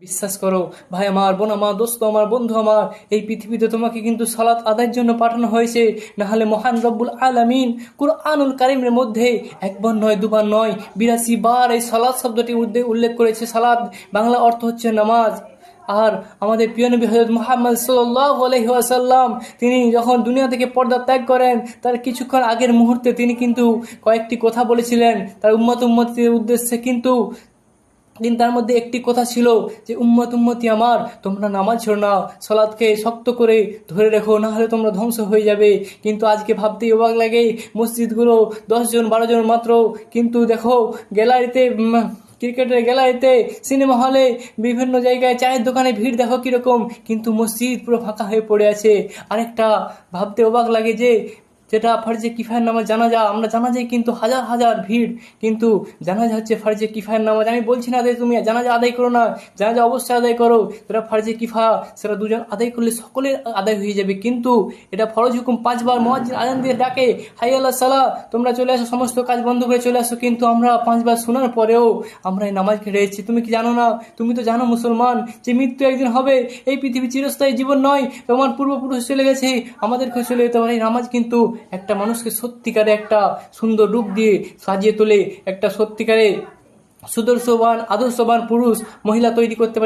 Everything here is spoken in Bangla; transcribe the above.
বিশ্বাস করো, ভাই আমার বোন, আমার দোস্ত, আমার বন্ধু আমার, এই পৃথিবীতে তোমাকে কিন্তু সালাত আদায়ের জন্য পাঠানো হয়েছে। না হলে মহান রব্বুল আলামিন কুরআনুল কারিমের মধ্যে একবার নয়, দুবার নয়, বিরাশি বার এই সালাদ শব্দটি উল্লে- উল্লেখ করেছে। সালাদ বাংলা অর্থ হচ্ছে নামাজ। আর আমাদের প্রিয় নবী হজরত মোহাম্মদ সাল্লাহ আলহিহাসাল্লাম তিনি যখন দুনিয়া থেকে পর্দা ত্যাগ করেন, তার কিছুক্ষণ আগের মুহূর্তে তিনি কিন্তু কয়েকটি কথা বলেছিলেন। তার উম্মত উম্মতির উদ্দেশ্যে কিন্তু কিন্তু তার মধ্যে একটি কথা ছিল যে, উম্মত, উম্মতি আমার, তোমরা নামাজ ছেড়ো না সলাদকে শক্ত করে ধরে রেখো না হলে তোমরা ধ্বংস হয়ে যাবে। কিন্তু আজকে ভাবতেই অবাক লাগে, মসজিদগুলো দশজন বারো জন মাত্র। কিন্তু দেখো, গ্যালারিতে ক্রিকেটের গ্যালারিতে, সিনেমা হলে বিভিন্ন জায়গায় চায়ের দোকানে ভিড় দেখো কীরকম। কিন্তু মসজিদ পুরো ফাঁকা হয়ে পড়ে আছে। আরেকটা ভাবতে অবাক লাগে যে যেটা ফার্জে কিফায়ের নামাজ জানাজা আমরা জানা জানাজাই কিন্তু হাজার হাজার ভিড়, কিন্তু জানাজা হচ্ছে ফার্জে কিফায়ের নামাজ। আমি বলছি না যে তুমি জানাজা আদায় করো না, জানাজা অবশ্যই আদায় করো সেটা ফার্জে কিফা, সেটা দুজন আদায় করলে সকলের আদায় হয়ে যাবে, কিন্তু এটা ফরজ হুকুম পাঁচবার মহাজিন আজান দিয়ে ডাকে, হাই আল্লাহ সালাহ তোমরা চলে আসো, সমস্ত কাজ বন্ধ করে চলে আসো, কিন্তু আমরা পাঁচবার শোনার পরেও আমরা এই নামাজকে রয়েছি তুমি কি জানো না? তুমি তো জানো মুসলমান, যে মৃত্যু একদিন হবে, এই পৃথিবী চিরস্থায়ী জীবন নয়, তোমার পূর্বপুরুষ চলে গেছে, আমাদেরকেও চলে যেতে পারে। এই নামাজ কিন্তু একটা মানুষকে সত্যিকারে একটা সুন্দর রূপ দিয়ে সাজিয়ে তোলে, একটা সত্যিকারে সুদর্শবান, আদর্শবান পুরুষ, মহিলা তৈরি করতে পারে।